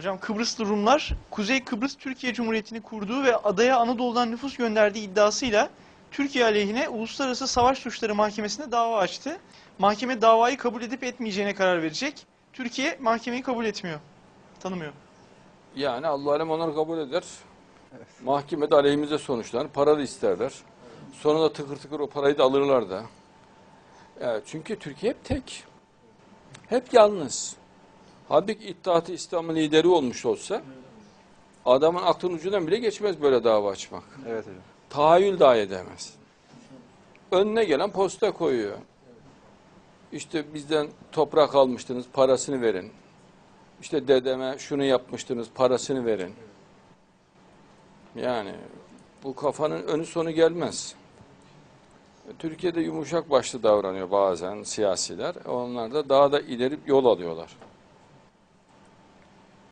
Hocam Kıbrıslı Rumlar Kuzey Kıbrıs Türkiye Cumhuriyeti'ni kurduğu ve adaya Anadolu'dan nüfus gönderdiği iddiasıyla Türkiye aleyhine Uluslararası Savaş Suçları Mahkemesi'ne dava açtı. Mahkeme davayı kabul edip etmeyeceğine karar verecek. Türkiye mahkemeyi kabul etmiyor. Tanımıyor. Yani Allah alem onları kabul eder. Mahkemede aleyhimize sonuçlanır. Para da isterler. Sonra da tıkır tıkır o parayı da alırlar da. Evet, çünkü Türkiye hep tek. Hep yalnız. Halbuki İttihat-ı İslam'ın lideri olmuş olsa adamın aklın ucundan bile geçmez böyle dava açmak. Evet hocam. Tahayyül dahi edemez. Önüne gelen posta koyuyor. İşte bizden toprak almıştınız, parasını verin. İşte dedeme şunu yapmıştınız, parasını verin. Yani bu kafanın önü sonu gelmez. Türkiye'de yumuşak başlı davranıyor bazen siyasiler. Onlar da daha da ileri yol alıyorlar.